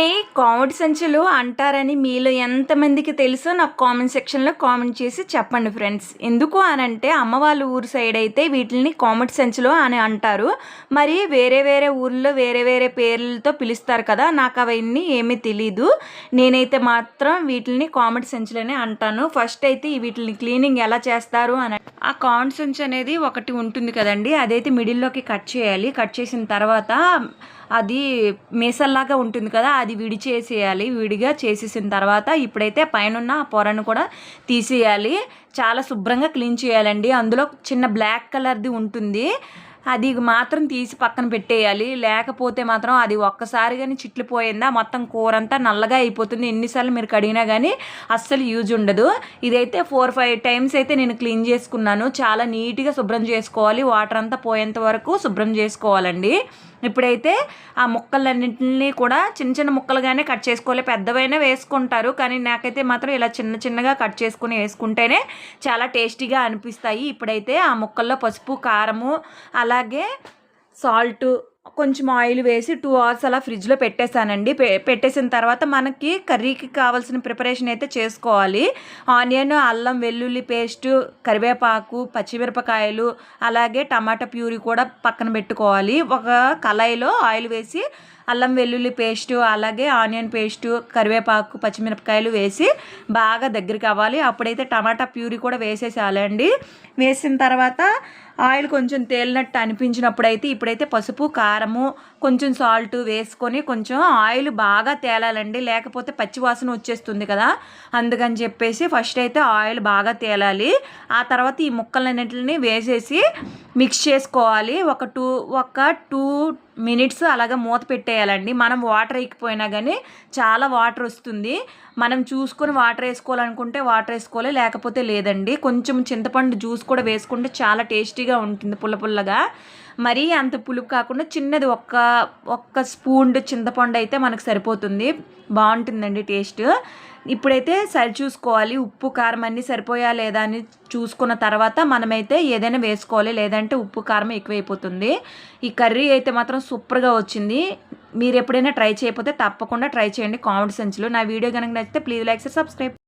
వీటిని కామెడీ సంచులు అంటారని మీలో ఎంతమందికి తెలుసో నాకు కామెంట్ సెక్షన్లో కామెంట్ చేసి చెప్పండి ఫ్రెండ్స్. ఎందుకు అని అంటే అమ్మ వాళ్ళ ఊరు సైడ్ అయితే వీటిని కామెడ్ సంచులు అని అంటారు. మరి వేరే వేరే ఊర్లో వేరే వేరే పేర్లతో పిలుస్తారు కదా నాకు అవన్నీ ఏమీ తెలీదు. నేనైతే మాత్రం వీటిని కామెడీ సంచులనే అంటాను. ఫస్ట్ అయితే వీటిని క్లీనింగ్ ఎలా చేస్తారు అని ఆ కామెడీ అనేది ఒకటి ఉంటుంది కదండి అదైతే మిడిల్లోకి కట్ చేయాలి. కట్ చేసిన తర్వాత అది మీసల్లాగా ఉంటుంది కదా అది విడిచేసేయాలి. విడిగా చేసేసిన తర్వాత ఇప్పుడైతే పైన ఆ పొరను కూడా తీసేయాలి. చాలా శుభ్రంగా క్లీన్ చేయాలండి. అందులో చిన్న బ్లాక్ కలర్ది ఉంటుంది. అది మాత్రం తీసి పక్కన పెట్టేయాలి. లేకపోతే మాత్రం అది ఒక్కసారి కానీ చిట్లిపోయిందా మొత్తం కూర అంతా నల్లగా అయిపోతుంది. ఎన్నిసార్లు మీరు కడిగినా కానీ అస్సలు యూజ్ ఉండదు. ఇదైతే ఫోర్ ఫైవ్ టైమ్స్ అయితే నేను క్లీన్ చేసుకున్నాను. చాలా నీట్గా శుభ్రం చేసుకోవాలి. వాటర్ అంతా పోయేంత వరకు శుభ్రం చేసుకోవాలండి. ఇప్పుడైతే ఆ ముక్కలన్నింటినీ కూడా చిన్న చిన్న ముక్కలుగానే కట్ చేసుకోవాలి. పెద్దవైనా వేసుకుంటారు. కానీ నాకైతే మాత్రం ఇలా చిన్న చిన్నగా కట్ చేసుకుని వేసుకుంటేనే చాలా టేస్టీగా అనిపిస్తాయి. ఇప్పుడైతే ఆ ముక్కల్లో పసుపు కారము అలా అలాగే సాల్ట్ కొంచెం ఆయిల్ వేసి టూ అవర్స్ అలా ఫ్రిడ్జ్లో పెట్టేశానండి. పెట్టేసిన తర్వాత మనకి కర్రీకి కావాల్సిన ప్రిపరేషన్ అయితే చేసుకోవాలి. ఆనియన్ అల్లం వెల్లుల్లి పేస్ట్ కరివేపాకు పచ్చిమిరపకాయలు అలాగే టమాటా ప్యూరీ కూడా పక్కన పెట్టుకోవాలి. ఒక కళాయిలో ఆయిల్ వేసి అల్లం వెల్లుల్లి పేస్టు అలాగే ఆనియన్ పేస్టు కరివేపాకు పచ్చిమిరపకాయలు వేసి బాగా దగ్గరికి అవ్వాలి. అప్పుడైతే టమాటా ప్యూరీ కూడా వేసేసాలండి వేసిన తర్వాత ఆయిల్ కొంచెం తేలినట్టు అనిపించినప్పుడు అయితే ఇప్పుడైతే పసుపు కారము కొంచెం సాల్ట్ వేసుకొని కొంచెం ఆయిల్ బాగా తేలాలండి. లేకపోతే పచ్చివాసన వచ్చేస్తుంది కదా. అందుకని చెప్పేసి ఫస్ట్ అయితే ఆయిల్ బాగా తేలాలి. ఆ తర్వాత ఈ ముక్కలన్నింటిని వేసేసి మిక్స్ చేసుకోవాలి. ఒక టూ ఒక టూ మినిట్స్ అలాగ మూత పెట్టేయాలండి. మనం వాటర్ ఎక్కిపోయినా కానీ చాలా వాటర్ వస్తుంది. మనం చూసుకొని వాటర్ వేసుకోవాలనుకుంటే వాటర్ వేసుకోవాలి లేకపోతే లేదండి. కొంచెం చింతపండు జ్యూస్ కూడా వేసుకుంటే చాలా టేస్టీగా ఉంటుంది పుల్ల పుల్లగా. మరీ అంత పులుపు కాకుండా చిన్నది ఒక్క ఒక్క స్పూన్ చింతపండు అయితే మనకు సరిపోతుంది. బాగుంటుందండి టేస్ట్. ఇప్పుడైతే సరి చూసుకోవాలి. ఉప్పు కారం అన్నీ సరిపోయా లేదా అని చూసుకున్న తర్వాత మనమైతే ఏదైనా వేసుకోవాలి. లేదంటే ఉప్పు కారం ఎక్కువైపోతుంది. ఈ కర్రీ అయితే మాత్రం సూపర్గా వచ్చింది. మీరు ఎప్పుడైనా ట్రై చేయకపోతే తప్పకుండా ట్రై చేయండి కామెంట్ సెన్స్లో నా వీడియో కనుక నచ్చితే ప్లీజ్ లైక్ సబ్స్క్రైబ్.